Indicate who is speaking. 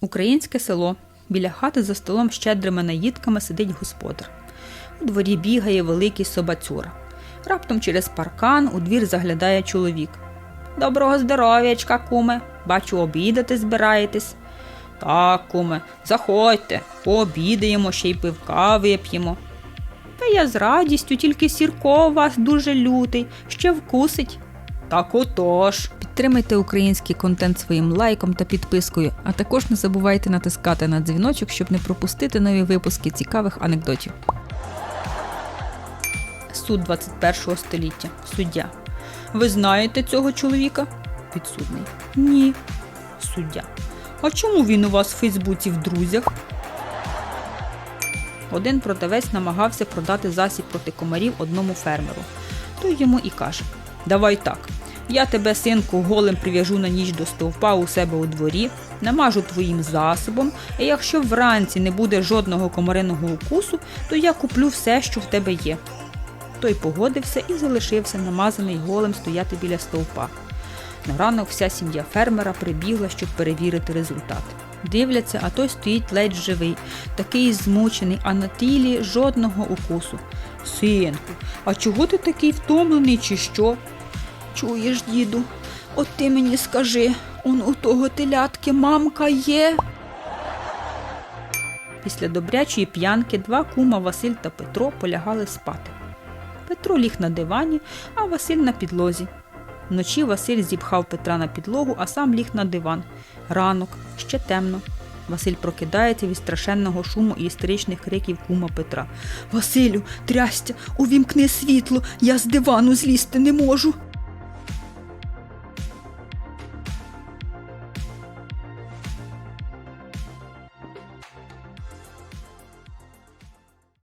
Speaker 1: Українське село. Біля хати за столом щедрими наїдками сидить господар. У дворі бігає великий собацюра. Раптом через паркан у двір заглядає чоловік. Доброго здоров'ячка, куме. Бачу, обідати збираєтесь. Так, куме, заходьте, пообідаємо, ще й пивка вип'ємо. Та я з радістю, тільки Сірко у вас дуже лютий, ще вкусить. Так отож. Підтримайте український контент своїм лайком та підпискою, а також не забувайте натискати на дзвіночок, щоб не пропустити нові випуски цікавих анекдотів. Суд 21 століття. Суддя. Ви знаєте цього чоловіка? Підсудний. Ні. Суддя. А чому він у вас в Фейсбуці в друзях? Один продавець намагався продати засіб проти комарів одному фермеру. Той йому і каже: Давай так. Я тебе, синку, голим прив'яжу на ніч до стовпа у себе у дворі, намажу твоїм засобом, і якщо вранці не буде жодного комариного укусу, то я куплю все, що в тебе є. Той погодився і залишився намазаний голим стояти біля стовпа. На ранок вся сім'я фермера прибігла, щоб перевірити результат. Дивляться, а той стоїть ледь живий, такий змучений, а на тілі жодного укусу. Синку, а чого ти такий втомлений, чи що? Чуєш, діду, от ти мені скажи, он у того телятки мамка є. Після добрячої п'янки два кума Василь та Петро полягали спати. Петро ліг на дивані, а Василь на підлозі. Вночі Василь зіпхав Петра на підлогу, а сам ліг на диван. Ранок, ще темно. Василь прокидається від страшенного шуму і істеричних криків кума Петра. Василю, трястя, увімкни світло, я з дивану злізти не можу.